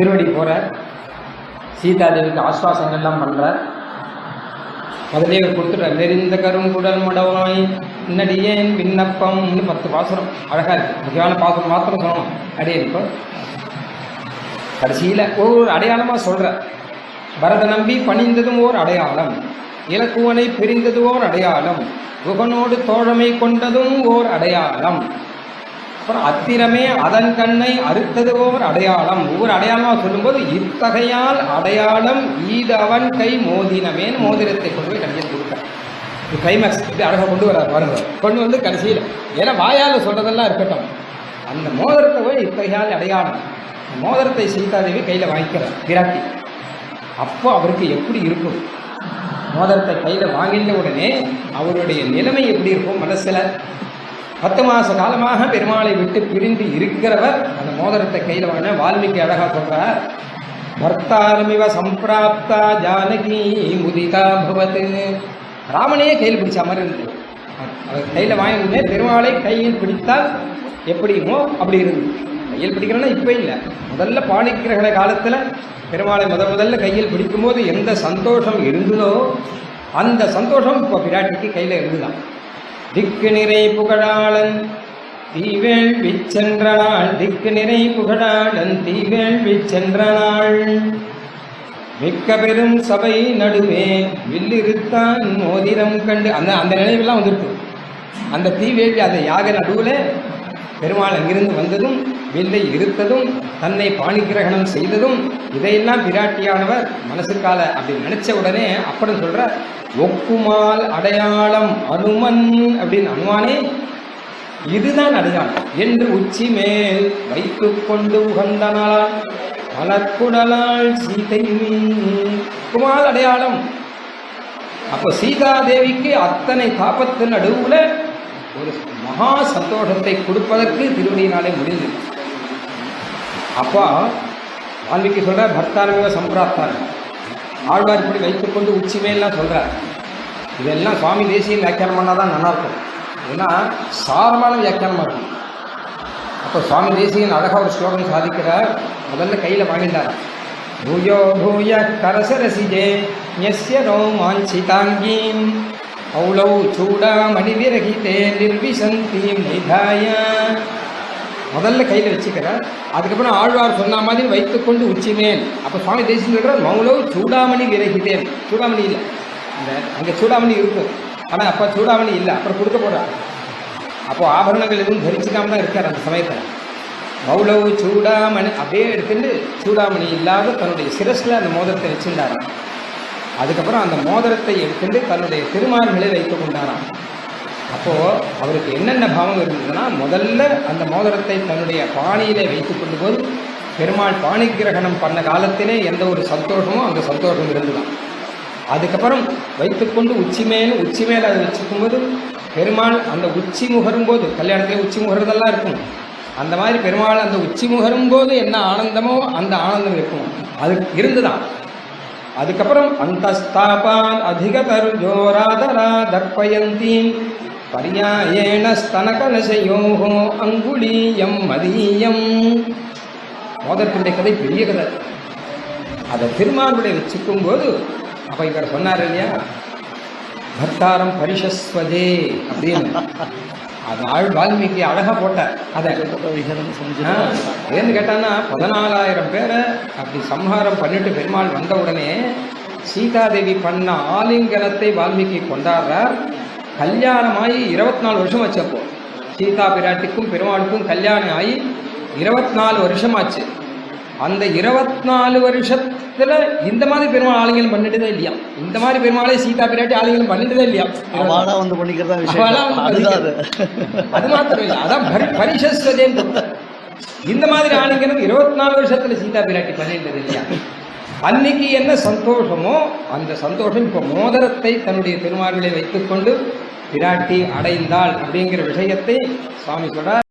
திருவடி போகிறார் சீதாதேவிக்கு ஆஸ்வாசங்கள்லாம் பண்ற. முதலே இவர் கொடுத்துட்டார் நெறிந்த கருங்குடல் மடவாய் நடியேன் விண்ணப்பம்னு பத்து பாசுரம். அழகா இருக்கு. முக்கியமான பாசுரம் மாத்திரம் சொல்லணும். அடியே இப்போ கடைசியில் ஒரு அடையாளமாக சொல்கிறார் பரத நம்பி பணிந்ததும் ஓர் அடையாளம். இலக்குவனை பிரிந்தது ஓர் அடையாளம். குகனோடு தோழமை கொண்டதும் ஓர் அடையாளம். அப்புறம் அத்திரமே அதன் கண்ணை அறுத்தது போவர் அடையாளம். ஒவ்வொரு அடையாளமாக சொல்லும்போது இத்தகையால் அடையாளம் ஈது அவன் கை மோதினமேன்னு மோதிரத்தை கொண்டு போய் கடைசியில் கொடுத்தார். இது கிளைமேக்ஸ் இப்படி அழகாக கொண்டு வர பாருங்க. கொண்டு வந்து கடைசியில். ஏன்னா வாயால் சொல்கிறதெல்லாம் இருக்கட்டும். அந்த மோதிரத்தை போய் இத்தகையால் அடையாளம். மோதிரத்தை சீதாதேவி கையில் வாங்கிக்கிறார். பிராட்டி அப்போ அவருக்கு எப்படி இருக்கும்? மோதிரத்தை கையில் வாங்கின உடனே அவருடைய நிலைமை எப்படி இருக்கும் மனசில்? பத்து மாச காலமாக பெருமாளை விட்டு பிரிந்து இருக்கிறவர். அந்த மோதிரத்தை கையில் வாங்கின வால்மீகி அழகா சொல்றார். பர்த்தாரமிவ சம்பிராப்தா ஜானகி முதிதா பவத்து. ராமனையே கையில் பிடிச்ச மாதிரி இருந்தது. அவர் கையில் வாங்கினே பெருமாளை கையில் பிடித்தால் எப்படியுமோ அப்படி இருந்தது. கையில் பிடிக்கிறோன்னா இப்போ இல்லை. முதல்ல பாணிக்கிரகண காலத்தில் பெருமாளை முத முதல்ல கையில் பிடிக்கும்போது எந்த சந்தோஷம் இருந்ததோ அந்த சந்தோஷம் இப்போ பிராட்டிக்கு கையில் இருந்துதான். திக்கு நிறை புகழாளன் தீவேள் விச்சென்ற நாள் திக்கு நிறை புகழாளன் தீவேள் விச்சென்ற நாள் மிக்க பெரும் சபை நடுவே வில்லிருத்தான் மோதிரம் கண்டு அந்த அந்த நினைவெல்லாம் வந்துருக்கு. அந்த தீவேள்வி அந்த யாக நடுவில் பெருமாள் அங்கிருந்து வந்ததும் வில்லை இருத்ததும் தன்னை பாணிகிரகணம் செய்ததும் இதையெல்லாம் பிராட்டியானவர் மனசுக்கால அப்படி நினைச்ச உடனே அப்படம் சொல்ற ஒக்குமால் அடையாளம் அனுமன் அப்படின்னு அனுமானே இதுதான் அடையாளம். என்று உச்சி மேல் வைத்துக் கொண்டு உகந்தனாள் மலக்குடலால் சீதை குமால் அடையாளம். அப்போ சீதாதேவிக்கு அத்தனை தாபத்து நடுவுல ஒரு மகா சந்தோஷத்தை கொடுப்பதற்கு திருவடியினாலே முடிந்தது அப்பா வால்மீகி சொல்ற பர்த்தாரமிக சம்பிராப்தார் ஆழ்வார் இப்படி வைத்துக்கொண்டு உச்சிமேலாம் சொல்கிறார் இதெல்லாம் சுவாமி தேசியம் வியாக்கியானம் பண்ணாதான் நல்லா இருக்கும் ஏன்னா சாரமான வியாக்கியானமாக இருக்கும் அப்போ சுவாமி தேசியன் அழகாக ஒரு ஸ்லோகம் சாதிக்கிறார். முதல்ல கையில் வாங்கிட்டார். பூயோ பூய கரசரசிஜே யஸ்ய ரோமாஞ்சிதாங்கீம் ஔளௌ சூடாமணி விரகிதே நிர்விசந்தீம் நிதாய. முதல்ல கையில் வச்சுக்கிறார் அதுக்கப்புறம் ஆழ்வார் சொன்ன மாதிரி வைத்துக்கொண்டு உச்சினேன். அப்போ சுவாமி தேசியம் சொல்கிறார் மௌனோ சூடாமணி விரகிதேன். சூடாமணி இல்லை. இந்த அங்கே சூடாமணி இருக்கும். ஆனால் அப்போ சூடாமணி இல்லை. அப்புறம் கொடுக்க போகிறார் அப்போ ஆபரணங்கள் எதுவும் தரிச்சுக்காம தான் இருக்கார் அந்த சமயத்தில். மௌளவு சூடாமணி அப்படியே எடுத்துட்டு சூடாமணி இல்லாத தன்னுடைய சிரஸில் அந்த மோதிரத்தை வச்சுருந்தாராம். அதுக்கப்புறம் அந்த மோதிரத்தை எடுத்துட்டு தன்னுடைய திருமார்களை வைத்து கொண்டாராம். அப்போது அவருக்கு என்னென்ன பாவம் இருந்ததுன்னா முதல்ல அந்த மோதிரத்தை தன்னுடைய பாணியிலே வைத்து கொண்டு போது பெருமாள் பாணி கிரகணம் பண்ண காலத்திலே எந்த ஒரு சந்தோஷமோ அந்த சந்தோஷம் இருந்துதான் அதுக்கப்புறம் வைத்துக்கொண்டு உச்சி மேல் உச்சி மேலே அதை வச்சுக்கும்போது பெருமாள் அந்த உச்சி முகரும் போது கல்யாணத்தில் உச்சி முகர்தெல்லாம் இருக்கும். அந்த மாதிரி பெருமாள் அந்த உச்சி முகரும் போது என்ன ஆனந்தமோ அந்த ஆனந்தம் இருக்கும். அது இருந்துதான். அதுக்கப்புறம் அந்தஸ்தாபான் அதிகதரு ஜோராதரா தர்ப்பயந்தீம் பரியாயேன ஸ்தனகலசயோகோ அங்குலீயம் மதீயம். மோதற்குடைய கதை பெரிய கதை. அதை திருமார்புடைய வச்சுக்கும் போது அப்போ இவர் சொன்னார் இல்லையா? பர்த்தாரம் பரிஷஸ்வதே அப்படின்னு. அது ஆள் வால்மீகி அழகா போட்டார் அதை ஏன்னு கேட்டான்னா பதினாலாயிரம் பேரை அப்படி சம்ஹாரம் பண்ணிட்டு பெருமாள் வந்த உடனே சீதாதேவி பண்ண ஆலிங்கனத்தை வால்மீகி கொண்டாடுறார். கல்யாணமாகி இருபத்தி நாலு வருஷம் வச்சப்போ சீதா பிராட்டிக்கும் பெருமாளுக்கும் கல்யாணம் ஆகி இருபத்தி நாலு வருஷம் ஆச்சு. அந்த இருபத்தி நாலு வருஷத்துல இந்த மாதிரி பெருமாள் ஆலிங்கனம் பண்ணிட்டதே இல்லையா? இந்த மாதிரி பெருமாளை சீதா பிராட்டி ஆலிங்கனம் பண்ணிட்டதே இல்லையா? அவளா வந்து பண்ணிக்கிறதா விஷயம். அது. மாத்திரம் இல்லை. அதான் பரி- பரிசஸ்வதேன்னு இந்த மாதிரி ஆணிக்கணும் இருபத்தி நாலு வருஷத்துல சீதா பிராட்டி பண்ணிட்டது இல்லையா? அன்னைக்கு என்ன சந்தோஷமோ அந்த சந்தோஷம் இப்போ மோதிரத்தை தன்னுடைய திருமார்களை வைத்துக்கொண்டு பிராட்டி அடைந்தாள் அப்படிங்கிற விஷயத்தை சுவாமி சொல்கிறார்